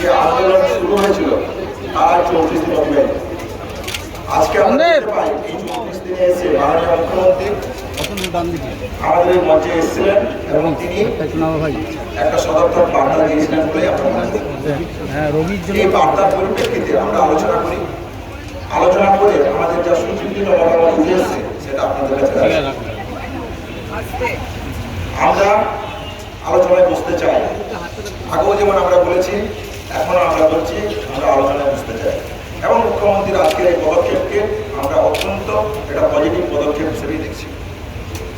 যে আন্দোলন শুরু হয়েছিল তার চৌত্রিশ দিন অতিবাহিত আজকে পাই এই চৌত্রিশ দিনে এসে মাননীয় মুখ্যমন্ত্রী আমাদের মঞ্চে এসেছিলেন এবং তিনি একটা সদর্থক বার্তা দিয়েছিলেন বলে এই বার্তার পরিপ্রেক্ষিতে আমরা আলোচনা করি। আলোচনা করে আমাদের যা সুচিন্তিত মতামত উঠে এসছে সেটা আপনাদের কাছে আমরা আলোচনায় বসতে চাই। আগেও যেমন আমরা বলেছি এখনও আমরা বলছি, আমরা আলোচনায় বসতে চাই। এবং মুখ্যমন্ত্রীর আজকের এই পদক্ষেপকে আমরা অত্যন্ত একটা পজিটিভ পদক্ষেপ হিসেবেই দেখছি।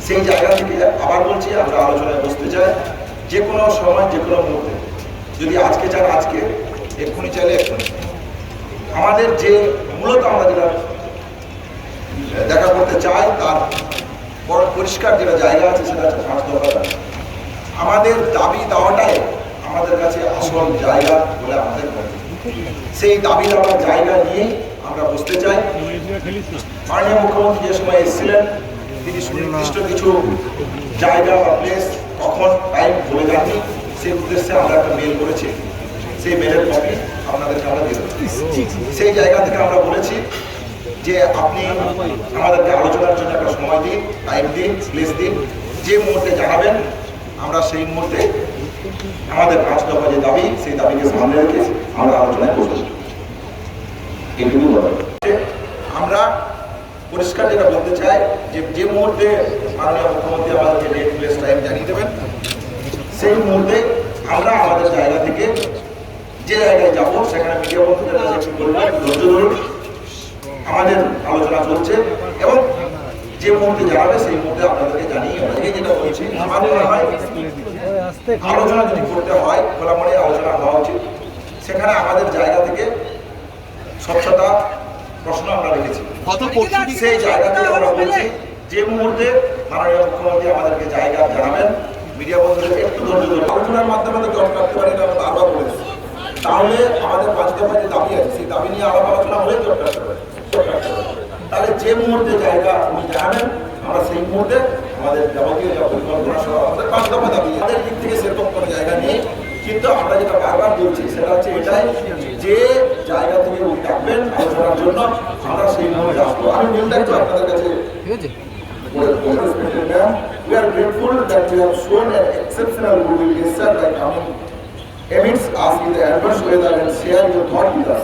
সেই জায়গা থেকে আবার বলছি, আমরা আলোচনায় বসতে চাই যে কোনো সময় যে কোনো মুহূর্তে। যদি আজকে চান, আজকে, এক্ষুনি চাইলে এক্ষুনি। আমাদের যে মূলত আমরা যেটা দেখা করতে চাই, তার পরিষ্কার যেটা জায়গা আছে, সেটা হচ্ছে পাঁচ দফা। আমাদের দাবি দেওয়াটাই আমাদের কাছে আসল জায়গা বলে আমাদের মনে সেই দাবি দেওয়ার জায়গা নিয়ে আমরা বসতে চাই। মাননীয় মুখ্যমন্ত্রী যে সময় এসেছিলেন, তিনি সুনির্দিষ্ট কিছু জায়গা বা প্লেস কখন টাইম বলে যাননি, সেই উদ্দেশ্যে আমরা একটা মেল করেছি। সেই মেলের কপি আপনাদেরকে আমরা দিয়ে সেই জায়গা থেকে আমরা বলেছি যে আপনি আমাদেরকে আলোচনার জন্য একটা সময় দিন টাইম দিন প্লেস দিন, যে মুহূর্তে জানাবেন আমরা সেই মুহূর্তে আমাদের পাঁচ দফা যে দাবি, সেই দাবিকে সামনে রেখে আমরা আলোচনায় বসবো আমরা পরিষ্কার যেটা বলতে চাই যে যে মুহূর্তে মাননীয় মুখ্যমন্ত্রী আমাদেরকে ডেট প্লেস টাইম জানিয়ে দেবেন, সেই মুহূর্তে আমরা আমাদের জায়গা থেকে যে জায়গায় যাব, সেখানে মিডিয়া বন্ধুদের একটু বলব ধৈর্য ধরুন। আমাদের আলোচনা চলছে এবং যে মুহূর্তে জানাবে সেই মুহূর্তে আপনাদেরকে জানিয়ে এই যেটা বলছি আমার মনে হয়। আলোচনা যদি করতে হয় খোলা মনে আলোচনা হওয়া উচিত। সেখানে আমাদের জায়গা থেকে স্বচ্ছতা প্রশ্ন আমরা রেখেছি। সেই জায়গা থেকে আমরা বলছি যে মুহূর্তে মাননীয় মুখ্যমন্ত্রী আমাদেরকে জায়গা জানাবেন মিডিয়া বন্ধুদের একটু ধৈর্য ধরুন আলোচনার মাধ্যমে তো জট কাটতে পারি না আমরা বারবার বলেছি তাহলে আমাদের পাঁচ দফা যে দাবি আছে সেই দাবি নিয়ে আলাপ আলোচনা হলে জট জট কাটতে পারে। তাহলে যে মুহূর্তে জায়গা উনি জানাবেন আমরা সেই মুহূর্তে আমাদের যাবতীয় যা পরিকল্পনা সহ আমাদের পাঁচ দফা দাবি আমাদের দিক থেকে সেরকম কোনো জায়গা নেই কিন্তু আমরা যেটা বারবার বলছি সেটা হচ্ছে এটাই যে জায়গা থেকে ডাকবেন আলোচনার জন্য আমরা সেই মুহূর্তে আসব আমি মেলটা একটু আপনাদের কাছে ঠিক আছে we are grateful that you have shown an exceptional goodwill gesture by coming amidst us in the adverse weather and share your thought with us.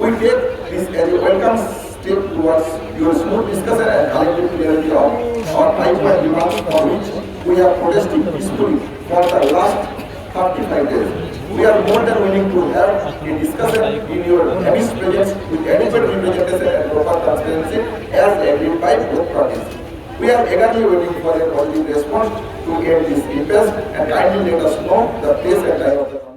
We take this as a welcome step towards your smooth discussion and collective clarity of our pipeline demands for which we have protested peacefully for the last 35 days. We are more than willing to have a discussion in your amidst presence with adequate representation and proper transparency as agreed by both parties. We are eagerly waiting for a positive response to get this impasse and kindly let us know the place and time of the